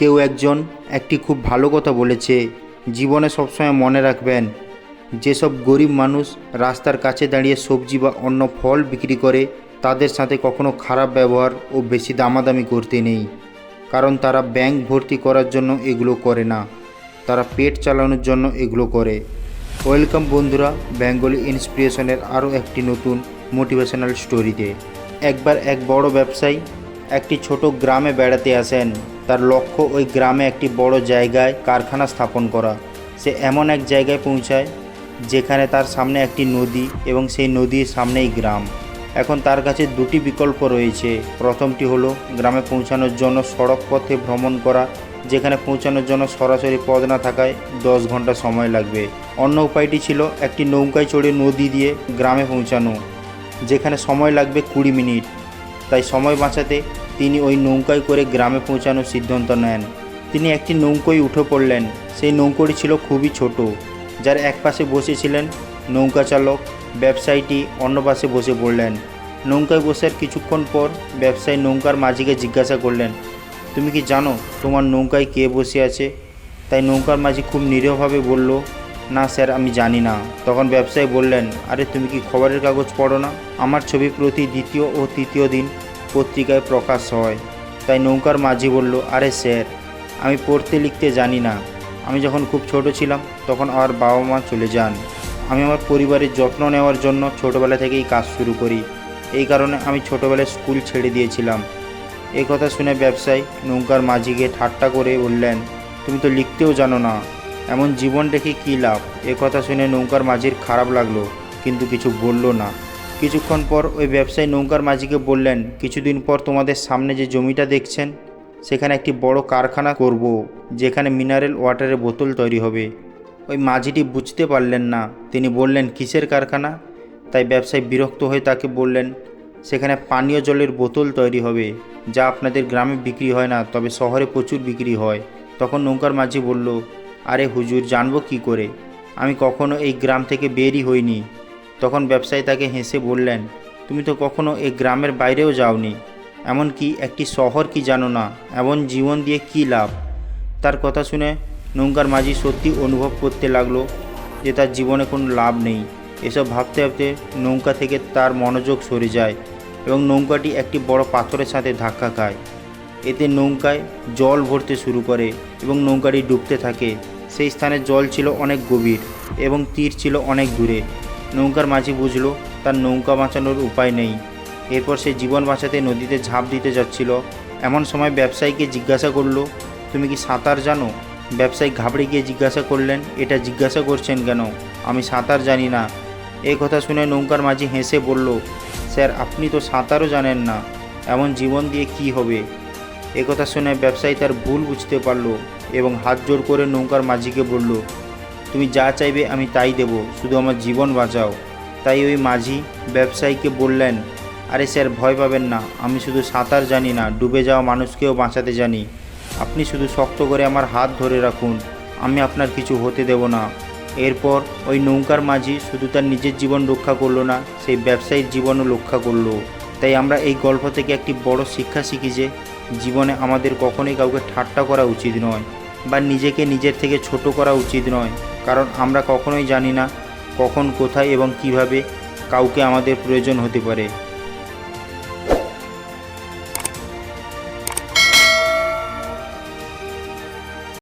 কেউ একজন একটি খুব ভালো কথা বলেছে। জীবনে সবসময় মনে রাখবেন, যেসব গরিব মানুষ রাস্তার কাছে দাঁড়িয়ে সবজি বা অন্য ফল বিক্রি করে, তাদের সাথে কখনো খারাপ ব্যবহার ও বেশি দামাদামি করতে নেই। কারণ তারা ব্যাংক ভর্তি করার জন্য এগুলো করে না। তারা পেট চালানোর জন্য এগুলো করে। ওয়েলকাম বন্ধুরা, বেঙ্গলি ইন্সপিরেশনের আরও একটি নতুন মোটিভেশনাল স্টোরিতে। একবার এক বড় ব্যবসায়ী একটি ছোট গ্রামে বেড়াতে আসেন। তার লক্ষ্য ওই গ্রামে একটি বড় জায়গায় কারখানা স্থাপন করা। সে এমন এক জায়গায় পৌঁছায়, যেখানে তার সামনে একটি নদী এবং সেই নদীর সামনেই গ্রাম। এখন তার কাছে দুটি বিকল্প রয়েছে। প্রথমটি হলো গ্রামে পৌঁছানোর জন্য সড়ক পথে ভ্রমণ করা, যেখানে পৌঁছানোর জন্য সরাসরি পথ না থাকায় দশ ঘণ্টা সময় লাগবে। অন্য উপায়টি ছিল একটি নৌকায় চড়ে নদী দিয়ে গ্রামে পৌঁছানো, যেখানে সময় লাগবে কুড়ি মিনিট। তাই সময় বাঁচাতে তিনি ওই নৌকায় করে গ্রামে পৌঁছানোর সিদ্ধান্ত নেন। তিনি একটি নৌকোয় উঠে পড়লেন। সেই নৌকোটি ছিল খুবই ছোট, যার এক পাশে বসেছিলেন নৌকা চালক, ব্যবসায়ীটি অন্য পাশে বসে পড়লেন। নৌকায় বসার কিছুক্ষণ পর ব্যবসায়ী নৌকার মাঝিকে জিজ্ঞাসা করলেন, তুমি কি জানো তোমার নৌকায় কে বসে আছে? তাই নৌকার মাঝি খুব নিরীহভাবে বলল, না স্যার, আমি জানি না। তখন ব্যবসায়ী বললেন, আরে, তুমি কি খবরের কাগজ পড়ো না? আমার ছবি প্রতি দ্বিতীয় ও তৃতীয় দিন পত্রিকায় প্রকাশ হয়। তাই নৌকার মাঝি বলল, আরে স্যার, আমি পড়তে লিখতে জানি না। আমি যখন খুব ছোট ছিলাম, তখন আমার বাবা মা চলে যান। আমি আমার পরিবারের যত্ন নেওয়ার জন্য ছোটোবেলা থেকেই কাজ শুরু করি। এই কারণে আমি ছোটোবেলায় স্কুল ছেড়ে দিয়েছিলাম। এই কথা শুনে ব্যবসায়ী নৌকার মাঝিকে ঠাট্টা করে বললেন, তুমি তো লিখতেও জানো না। এমন জীবন রেখে কী লাভ? এ কথা শুনে নৌকার মাঝির খারাপ লাগল, কিন্তু কিছু বলল না। কিছুক্ষণ পর ওই ব্যবসায়ী নৌকার মাঝিকে বললেন, কিছুদিন পর তোমাদের সামনে যে জমিটা দেখছেন, সেখানে একটি বড় কারখানা করব, যেখানে মিনারেল ওয়াটারের বোতল তৈরি হবে। ওই মাঝিটি বুঝতে পারলেন না। তিনি বললেন, কিসের কারখানা? তাই ব্যবসায়ী বিরক্ত হয়ে তাকে বললেন, সেখানে পানীয় জলের বোতল তৈরি হবে, যা আপনাদের গ্রামে বিক্রি হয় না, তবে শহরে প্রচুর বিক্রি হয়। তখন নৌকার মাঝি বলল, আরে হুজুর, জানব কি করে? আমি কখনো এই গ্রাম থেকে বেরই হইনি। তখন ব্যবসায়ী তাকে হেসে বললেন, তুমি তো কখনো এই গ্রামের বাইরেও যাওনি। এমনকি একটি শহর কি জানো না? এমন জীবন দিয়ে কী লাভ? তার কথা শুনে নৌকার মাঝি সত্যি অনুভব করতে লাগল যে তার জীবনে কোনো লাভ নেই। এসব ভাবতে ভাবতে নৌকা থেকে তার মনোযোগ সরে যায় এবং নৌকাটি একটি বড় পাথরের সাথে ধাক্কা খায়। এতে নৌকায় জল ভরতে শুরু করে এবং নৌকাটি ডুবতে থাকে। সেই স্থানে জল ছিল অনেক গভীর এবং তীর ছিল অনেক দূরে। নৌকার মাঝি বুঝলো, তার নৌকা বাঁচানোর উপায় নেই। এরপর সে জীবন বাঁচাতে নদীতে ঝাঁপ দিতে যাচ্ছিল। এমন সময় ব্যবসায়ীকে জিজ্ঞাসা করল, তুমি কি সাঁতার জানো? ব্যবসায়ী ঘাবড়ে গিয়ে জিজ্ঞাসা করলেন, এটা জিজ্ঞাসা করছেন কেন? আমি সাঁতার জানি না। এই কথা শুনে নৌকার মাঝি হেসে বলল, স্যার, আপনি তো সাঁতারও জানেন না। এমন জীবন দিয়ে কি হবে? এ কথা শুনে ব্যবসায়ী তার ভুল বুঝতে পারল এবং হাত জোর করে নৌকার মাঝিকে বলল তুমি যা চাইবে আমি তাই দেব, শুধু আমার জীবন বাঁচাও। তাই ওই মাঝি ব্যবসায়ীকে বললেন, আরে স্যার, ভয় পাবেন না, আমি শুধু সাঁতার জানি না, ডুবে যাওয়া মানুষকেও বাঁচাতে জানি। আপনি শুধু শক্ত করে আমার হাত ধরে রাখুন, আমি আপনার কিছু হতে দেব না। এরপর ওই নৌকার মাঝি শুধু তার নিজের জীবন রক্ষা করল না, সেই ব্যবসায়ীর জীবনও রক্ষা করল। তাই আমরা এই গল্প থেকে একটি বড় শিক্ষা শিখি যে, জীবনে আমাদের কখনোই কাউকে ঠাট্টা করা উচিত নয়, বা নিজেকে নিজের থেকে ছোট করা উচিত নয়। কারণ আমরা কখনোই জানি না কখন কোথায় এবং কীভাবে কাউকে আমাদের প্রয়োজন হতে পারে।